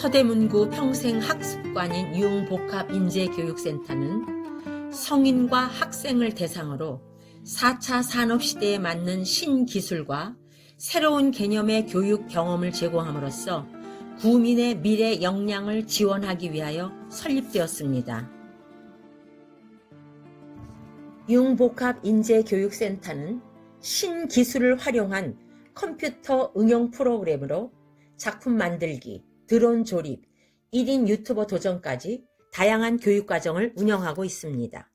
서대문구 평생학습관인 융복합인재교육센터는 성인과 학생을 대상으로 4차 산업시대에 맞는 신기술과 새로운 개념의 교육 경험을 제공함으로써 구민의 미래 역량을 지원하기 위하여 설립되었습니다. 융복합인재교육센터는 신기술을 활용한 컴퓨터 응용 프로그램으로 작품 만들기, 드론 조립, 1인 유튜버 도전까지 다양한 교육과정을 운영하고 있습니다.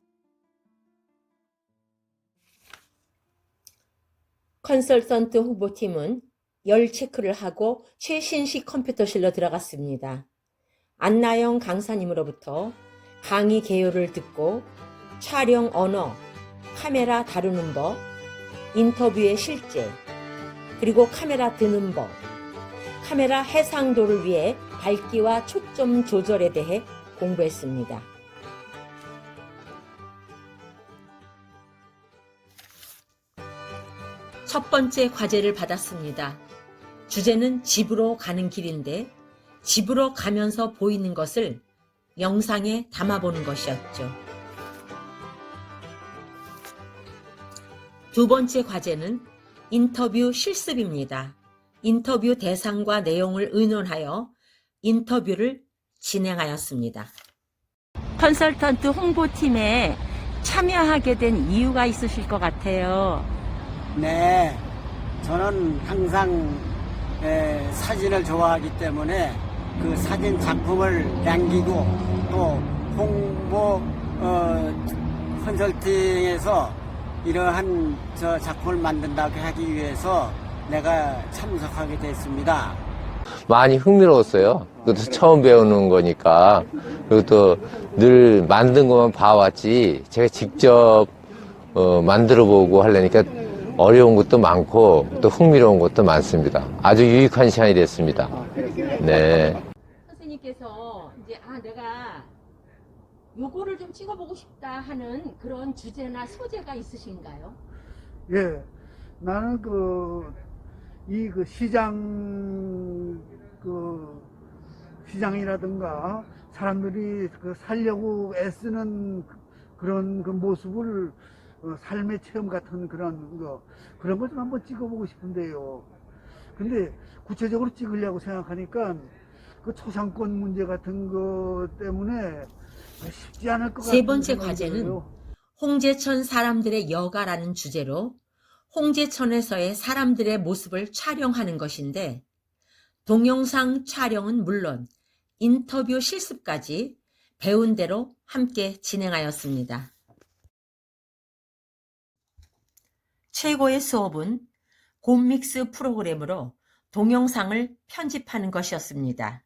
컨설턴트 후보팀은 열 체크를 하고 최신식 컴퓨터실로 들어갔습니다. 안나영 강사님으로부터 강의 개요를 듣고 촬영 언어, 카메라 다루는 법, 인터뷰의 실제, 그리고 카메라 드는 법, 카메라 해상도를 위해 밝기와 초점 조절에 대해 공부했습니다. 첫 번째 과제를 받았습니다. 주제는 집으로 가는 길인데 집으로 가면서 보이는 것을 영상에 담아보는 것이었죠. 두 번째 과제는 인터뷰 실습입니다. 인터뷰 대상과 내용을 의논하여 인터뷰를 진행하였습니다. 컨설턴트 홍보팀에 참여하게 된 이유가 있으실 것 같아요. 네, 저는 항상 에, 사진을 좋아하기 때문에 그 사진 작품을 남기고 또 홍보 어, 컨설팅에서 이러한 저 작품을 만든다고 하기 위해서 내가 참석하게 됐습니다. 많이 흥미로웠어요. 그것도 처음 배우는 거니까. 그리고 또 늘 만든 것만 봐왔지, 제가 직접 어, 만들어 보고 하려니까 어려운 것도 많고 또 흥미로운 것도 많습니다. 아주 유익한 시간이 됐습니다. 네. 선생님께서 이제 아 내가 요거를 좀 찍어보고 싶다 하는 그런 주제나 소재가 있으신가요? 예, 나는 그, 이 그 시장, 그, 시장이라든가 사람들이 그 살려고 애쓰는 그런 그 모습을 어, 삶의 체험 같은 그런 거, 그런 걸 좀 한번 찍어보고 싶은데요. 근데 구체적으로 찍으려고 생각하니까 그 초상권 문제 같은 거 때문에 쉽지 않을 것 같아요. 세 번째 과제는 홍제천 사람들의 여가라는 주제로 홍제천에서의 사람들의 모습을 촬영하는 것인데 동영상 촬영은 물론 인터뷰 실습까지 배운 대로 함께 진행하였습니다. 최고의 수업은 곰믹스 프로그램으로 동영상을 편집하는 것이었습니다.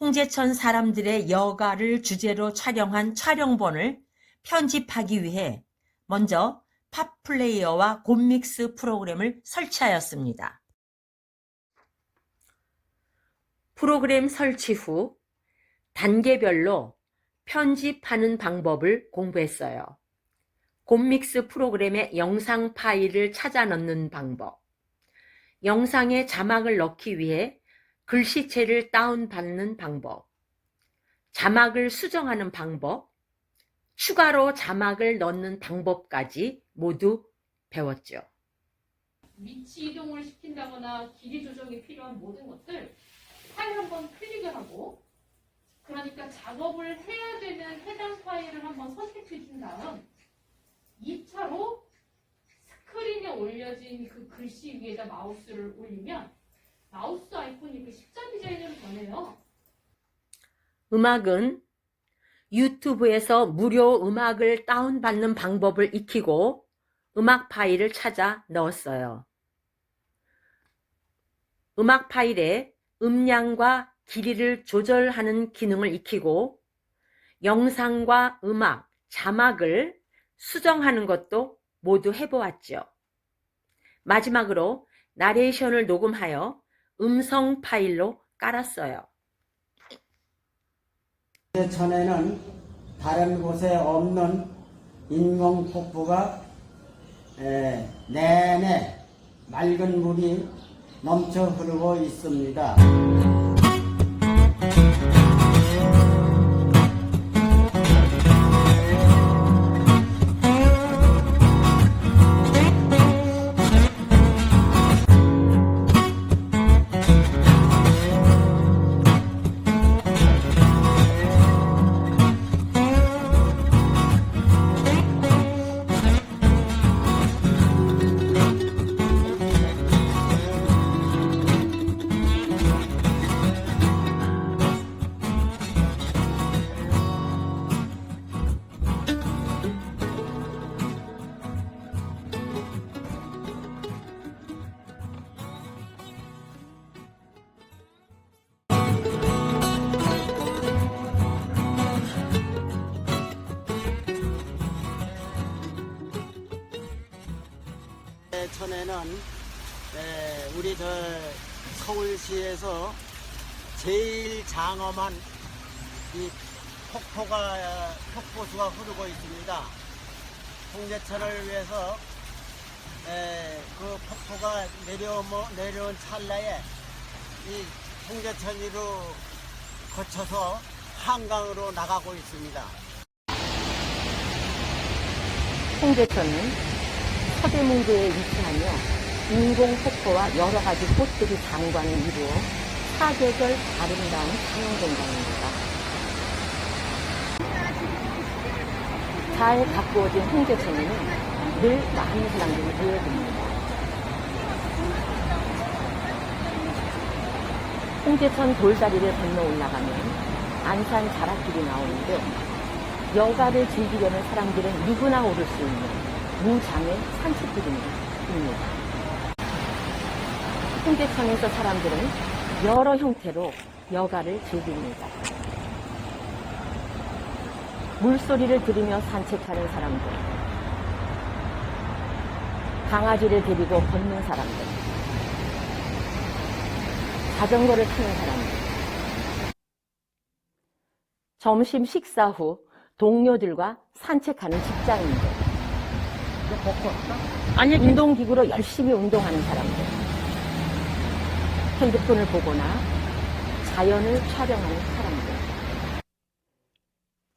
홍제천 사람들의 여가를 주제로 촬영한 촬영본을 편집하기 위해 먼저 팝 플레이어와 곰믹스 프로그램을 설치하였습니다. 프로그램 설치 후 단계별로 편집하는 방법을 공부했어요. 곰믹스 프로그램의 영상 파일을 찾아 넣는 방법, 영상에 자막을 넣기 위해 글씨체를 다운받는 방법, 자막을 수정하는 방법, 추가로 자막을 넣는 방법까지 모두 배웠죠. 위치 이동을 시킨다거나 길이 조정이 필요한 모든 것들 파일 한번 클릭을 하고 그러니까 작업을 해야 되는 해당 파일을 한번 선택해 준 다음 2차로 스크린에 올려진 그 글씨 위에다 마우스를 올리면 마우스 아이콘이 그 십자 디자인으로 변해요. 음악은 유튜브에서 무료 음악을 다운받는 방법을 익히고 음악 파일을 찾아 넣었어요. 음악 파일에 음량과 길이를 조절하는 기능을 익히고 영상과 음악, 자막을 수정하는 것도 모두 해보았죠. 마지막으로 나레이션을 녹음하여 음성 파일로 깔았어요. 천에는 다른 곳에 없는 인공 폭포가 에, 내내 맑은 물이 넘쳐 흐르고 있습니다. 홍제천에는 에, 우리 저 서울시에서 제일 장엄한 이 폭포가 폭포수가 흐르고 있습니다. 홍제천을 위해서 에, 그 폭포가 내려오, 내려온 찰나에 이 홍제천으로 거쳐서 한강으로 나가고 있습니다. 홍제천은 서대문구에 위치하며 인공 폭포와 여러 가지 꽃들이 장관을 이루어 사계절 아름다운 상영공간입니다. 잘 가꾸어진 홍제천에는 늘 많은 사람들이 모여듭니다. 홍제천 돌다리를 건너 올라가면 안산 자락길이 나오는데 여가를 즐기려는 사람들은 누구나 오를 수 있는 무장의 산책길입니다. 홍제천에서 사람들은 여러 형태로 여가를 즐깁니다. 물소리를 들으며 산책하는 사람들, 강아지를 데리고 걷는 사람들, 자전거를 타는 사람들, 점심 식사 후 동료들과 산책하는 직장인들. 아니, 운동기구로 열심히 운동하는 사람들. 핸드폰을 보거나 자연을 촬영하는 사람들.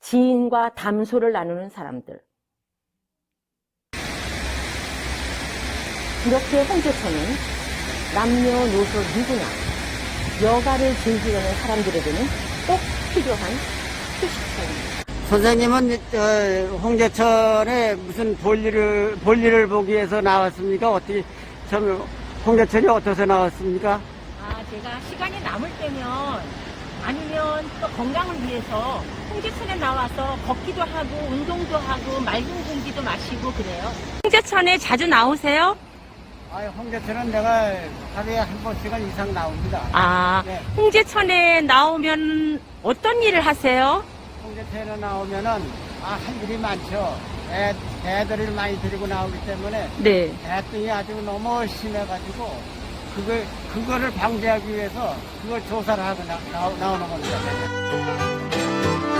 지인과 담소를 나누는 사람들. 이렇게 홍제천은 남녀노소 누구나 여가를 즐기려는 사람들에게는 꼭 필요한 휴식처입니다. 선생님은 어, 홍제천에 무슨 볼일을 볼일을 보기 위해서 나왔습니까? 어떻게 참 홍제천이 어떠서 나왔습니까? 아, 제가 시간이 남을 때면 아니면 또 건강을 위해서 홍제천에 나와서 걷기도 하고 운동도 하고 맑은 공기도 마시고 그래요. 홍제천에 자주 나오세요? 아, 홍제천은 내가 하루에 한 번씩은 이상 나옵니다. 아, 네. 홍제천에 나오면 어떤 일을 하세요? 홍제천에 나오면은 아, 할 일이 많죠. 애, 애들을 많이 데리고 나오기 때문에 네. 애등이 아주 너무 심해가지고 그걸 그거를 방지하기 위해서 그걸 조사를 하고 나, 나, 나오는 겁니다.